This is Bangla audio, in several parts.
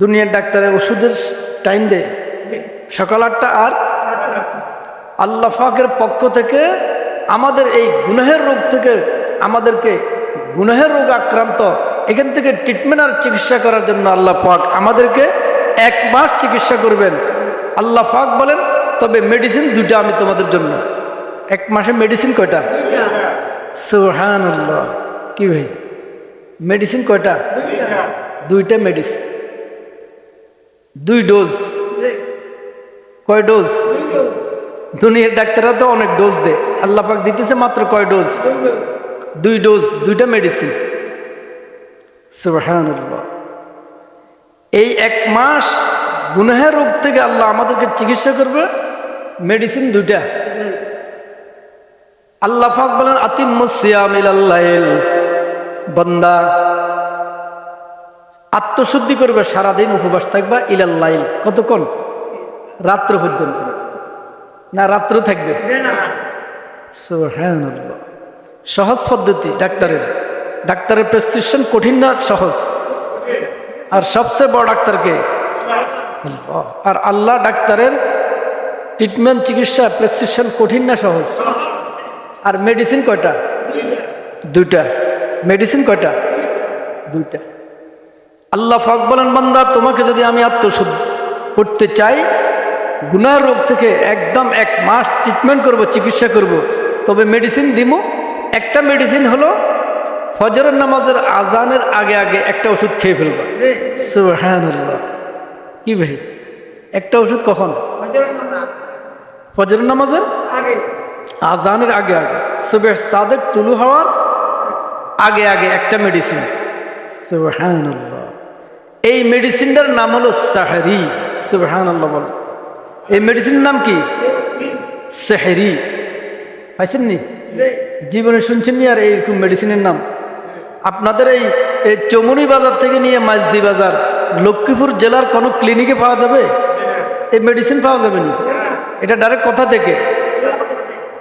দুনিয়ার ডাক্তারের ওষুধের টাইম দেয়। সকাল আটটা আর আল্লাহ ফাকের পক্ষ থেকে আমাদের এই গুনাহের রোগ থেকে আমাদেরকে গুনাহের রোগ আক্রান্ত এখান থেকে ট্রিটমেন্ট আর চিকিৎসা করার জন্য আল্লাহ পাক আমাদেরকে এক মাস চিকিৎসা করবেন। আল্লাহ পাক বলেন তবে মেডিসিন দুইটা আমি তোমাদের জন্য। এক মাসে মেডিসিন কয়টা? সুহান কি ভাই? মেডিসিন কয়টা? দুইটা। মেডিসিন দুই ডোজ। কয় ডোজ? দুনিয়ার ডাক্তাররা তো অনেক ডোজ দেয়। আল্লাহ পাক দিতেছে মাত্র কয় ডোজ? দুই ডোজ, দুইটা মেডিসিন সুবহানাল্লাহ। এই এক মাস গুনাহের রোগ থেকে আল্লাহ আমাদেরকে চিকিৎসা করবে মেডিসিন দুইটা। আল্লাহ পাক বলেন আতিমুসিয়াম ইলাল্লাইল বন্দা আত্মশুদ্ধি করবে, সারাদিন উপবাস থাকবা ইলাল্লাইল কতক্ষণ? রাত্র পর্যন্ত। না, রাত্র থাকবে। সহজ পদ্ধতি ডাক্তারের। ডাক্তারের প্রেসক্রিপশন কঠিন না, সহজ। আর সবচেয়ে বড় ডাক্তারকে আর আল্লাহ ডাক্তারের ট্রিটমেন্ট চিকিৎসা, প্রেসক্রিপশন কঠিন না, সহজ। আর মেডিসিন কয়টা? দুইটা। মেডিসিন কয়টা? দুইটা। আল্লাহ ফাক বলেন বান্দা তোমাকে যদি আমি আত্মশুদ্ধ করতে চাই গুনার রোগ থেকে একদম এক মাস ট্রিটমেন্ট করব চিকিৎসা করব তবে মেডিসিন দিব একটা মেডিসিন হলো ফজরের নামাজের আজানের আগে আগে একটা ওষুধ খেয়ে ফেলব। সুবহানাল্লাহ। কি ভাই? একটা ওষুধ কখন? ফজরের নামাজের আগে। আজানের আগে আগে। সুবেহ সাদেক তুলু হওয়ার আগে আগে একটা মেডিসিন সুবহানাল্লাহ। এই মেডিসিনটার নাম হলো সাহারি। সুবহানাল্লাহ বল। এই মেডিসিনের নাম কি? সেহেরি। পাইছেন নি জীবনে শুনছেন নি আর এইরকম মেডিসিনের নাম? আপনাদের এই এই চমুনি বাজার থেকে নিয়ে মাঝদি বাজার, লক্ষ্মীপুর জেলার কোনো ক্লিনিকে পাওয়া যাবে? এই মেডিসিন পাওয়া যাবে না? এটা ডাইরেক্ট কথা থেকে।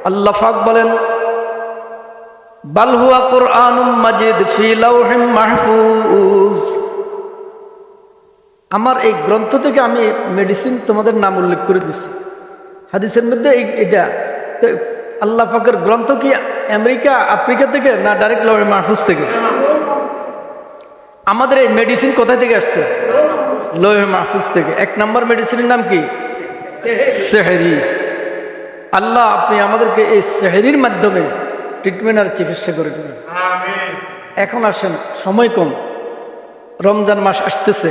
আল্লাহ ফাক বলেন, বাল হুয়া কোরআনুম মাজিদ ফি লাউহিম মাহফুজ। আমার এই গ্রন্থ থেকে আমি মেডিসিন তোমাদের নাম উল্লেখ করে দিছি। হাদিসের মধ্যে এটা। আল্লাহ পাকের গ্রন্থ কি আমেরিকা আফ্রিকা থেকে না ডাইরেক্ট লৌহে মাহফুজ থেকে? আমাদের এই মেডিসিন কোথায় থেকে আসছে? লৌহে মাহফুজ থেকে। এক নম্বর মেডিসিনের নাম কি? সেহেরি। আল্লাহ আপনি আমাদেরকে এই সেহেরির মাধ্যমে ট্রিটমেন্ট আর চিকিৎসা করে দেবেন। এখন আসেন সময় কম। রমজান মাস আসতেছে।